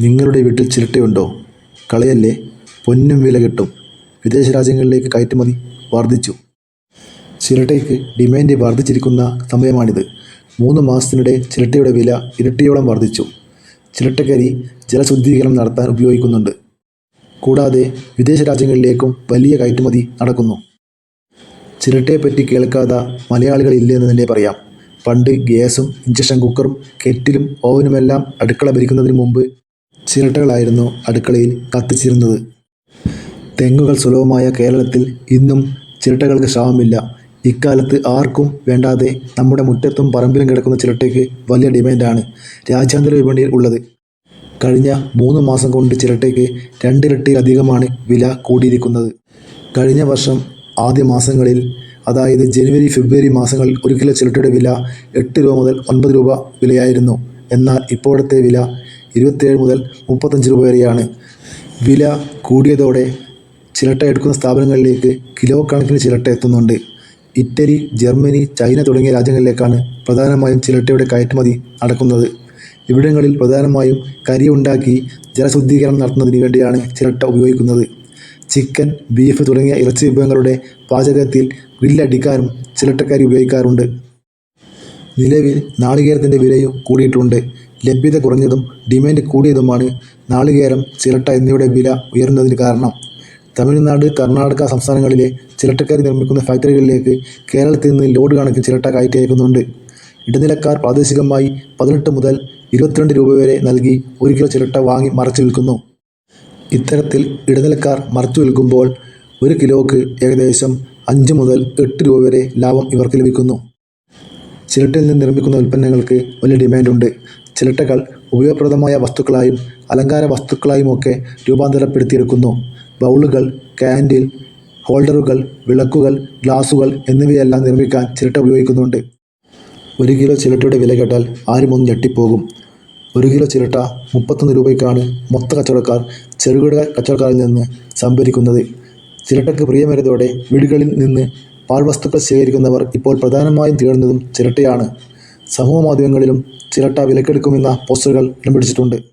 നിങ്ങളുടെ വീട്ടിൽ ചിരട്ടയുണ്ടോ? കളയല്ലേ? പൊന്നും വില കിട്ടും. വിദേശ രാജ്യങ്ങളിലേക്ക് കയറ്റുമതി വർദ്ധിച്ചു. ചിരട്ടയ്ക്ക് ഡിമാൻഡ് വർദ്ധിച്ചിരിക്കുന്ന സമയമാണിത്. മൂന്ന് മാസത്തിനിടെ ചിരട്ടയുടെ വില ഇരട്ടിയോളം വർദ്ധിച്ചു. ചിരട്ടക്കരി ജലശുദ്ധീകരണം നടത്താൻ ഉപയോഗിക്കുന്നുണ്ട്. കൂടാതെ വിദേശ രാജ്യങ്ങളിലേക്കും വലിയ കയറ്റുമതി നടക്കുന്നു. ചിരട്ടയെപ്പറ്റി കേൾക്കാത്ത മലയാളികളില്ലെന്ന് തന്നെ പറയാം. പണ്ട് ഗ്യാസും ഇഞ്ചക്ഷൻ കുക്കറും കെറ്റിലും ഓവനുമെല്ലാം അടുക്കള ഭരിക്കുന്നതിന് മുമ്പ് ചിരട്ടകളായിരുന്നു അടുക്കളയിൽ കത്തിച്ചിരുന്നത്. തെങ്ങുകൾ സുലഭമായ കേരളത്തിൽ ഇന്നും ചിരട്ടകൾക്ക് ക്ഷാമമില്ല. ഇക്കാലത്ത് ആർക്കും വേണ്ടാതെ നമ്മുടെ മുറ്റത്തും പറമ്പിലും കിടക്കുന്ന ചിരട്ടയ്ക്ക് വലിയ ഡിമാൻഡാണ് രാജ്യാന്തര വിപണിയിൽ ഉള്ളത്. കഴിഞ്ഞ മൂന്ന് മാസം കൊണ്ട് ചിരട്ടയ്ക്ക് രണ്ടിരട്ടിയിലധികമാണ് വില കൂടിയിരിക്കുന്നത്. കഴിഞ്ഞ വർഷം ആദ്യ മാസങ്ങളിൽ അതായത് ജനുവരി ഫെബ്രുവരി മാസങ്ങളിൽ ഒരു കിലോ ചിരട്ടയുടെ വില എട്ട് രൂപ മുതൽ ഒൻപത് രൂപ വിലയായിരുന്നു. എന്നാൽ ഇപ്പോഴത്തെ വില ഇരുപത്തേഴ് മുതൽ മുപ്പത്തഞ്ച് രൂപ വരെയാണ്. വില കൂടിയതോടെ ചിരട്ട എടുക്കുന്ന സ്ഥാപനങ്ങളിലേക്ക് കിലോ കണക്കിന് ചിരട്ട എത്തുന്നുണ്ട്. ഇറ്റലി ജർമ്മനി ചൈന തുടങ്ങിയ രാജ്യങ്ങളിലേക്കാണ് പ്രധാനമായും ചിരട്ടയുടെ കയറ്റുമതി നടക്കുന്നത്. ഇവിടങ്ങളിൽ പ്രധാനമായും കരി ഉണ്ടാക്കി ജലശുദ്ധീകരണം നടത്തുന്നതിന് വേണ്ടിയാണ് ചിരട്ട ഉപയോഗിക്കുന്നത്. ചിക്കൻ ബീഫ് തുടങ്ങിയ ഇറച്ചി വിഭവങ്ങളുടെ പാചകത്തിൽ ഗ്രില്ലടിക്കാനും ചിരട്ടക്കരി ഉപയോഗിക്കാറുണ്ട്. നിലവിൽ നാളികേരത്തിന്റെ വിലയും കൂടിയിട്ടുണ്ട്. ലഭ്യത കുറഞ്ഞതും ഡിമാൻഡ് കൂടിയതുമാണ് നാളികേരം ചിരട്ട എന്നിവയുടെ വില ഉയർന്നതിന് കാരണം. തമിഴ്നാട് കർണാടക സംസ്ഥാനങ്ങളിലെ ചിരട്ടക്കാർ നിർമ്മിക്കുന്ന ഫാക്ടറികളിലേക്ക് കേരളത്തിൽ നിന്ന് ലോഡ് കണക്കിന് ചിരട്ട കയറ്റി അയക്കുന്നുണ്ട്. ഇടനിലക്കാർ പ്രാദേശികമായി പതിനെട്ട് മുതൽ ഇരുപത്തിരണ്ട് രൂപ വരെ നൽകി ഒരു കിലോ ചിരട്ട വാങ്ങി മറച്ചു വിൽക്കുന്നു. ഇത്തരത്തിൽ ഇടനിലക്കാർ മറച്ചു വിൽക്കുമ്പോൾ ഒരു കിലോക്ക് ഏകദേശം അഞ്ച് മുതൽ എട്ട് രൂപ വരെ ലാഭം ഇവർക്ക് ലഭിക്കുന്നു. ചിരട്ടയിൽ നിന്ന് നിർമ്മിക്കുന്ന ഉൽപ്പന്നങ്ങൾക്ക് വലിയ ഡിമാൻഡുണ്ട് ചിരട്ടകൾ ഉപയോഗപ്രദമായ വസ്തുക്കളായും അലങ്കാര വസ്തുക്കളായുമൊക്കെ രൂപാന്തരപ്പെടുത്തിയെടുക്കുന്നു. ബൗളുകൾ കാൻഡിൽ ഹോൾഡറുകൾ വിളക്കുകൾ ഗ്ലാസുകൾ എന്നിവയെല്ലാം നിർമ്മിക്കാൻ ചിരട്ട ഉപയോഗിക്കുന്നുണ്ട്. ഒരു കിലോ ചിരട്ടയുടെ വില കേട്ടാൽ ആരും ഒന്ന് ഞെട്ടിപ്പോകും. ഒരു കിലോ ചിരട്ട മുപ്പത്തൊന്ന് രൂപയ്ക്കാണ് മൊത്ത കച്ചവടക്കാർ ചെറുകിട കച്ചവടക്കാരിൽ നിന്ന് സംഭരിക്കുന്നത്. ചിരട്ടയ്ക്ക് പ്രിയമേറിയതോടെ വീടുകളിൽ നിന്ന് പാഴ്വസ്തുക്കൾ ശേഖരിക്കുന്നവർ ഇപ്പോൾ പ്രധാനമായും തേടുന്നതും ചിരട്ടയാണ്. സമൂഹ മാധ്യമങ്ങളിലും ചിരട്ട വിലക്കെടുക്കുമെന്ന പോസ്റ്ററുകൾ ഇടം പിടിച്ചിട്ടുണ്ട്.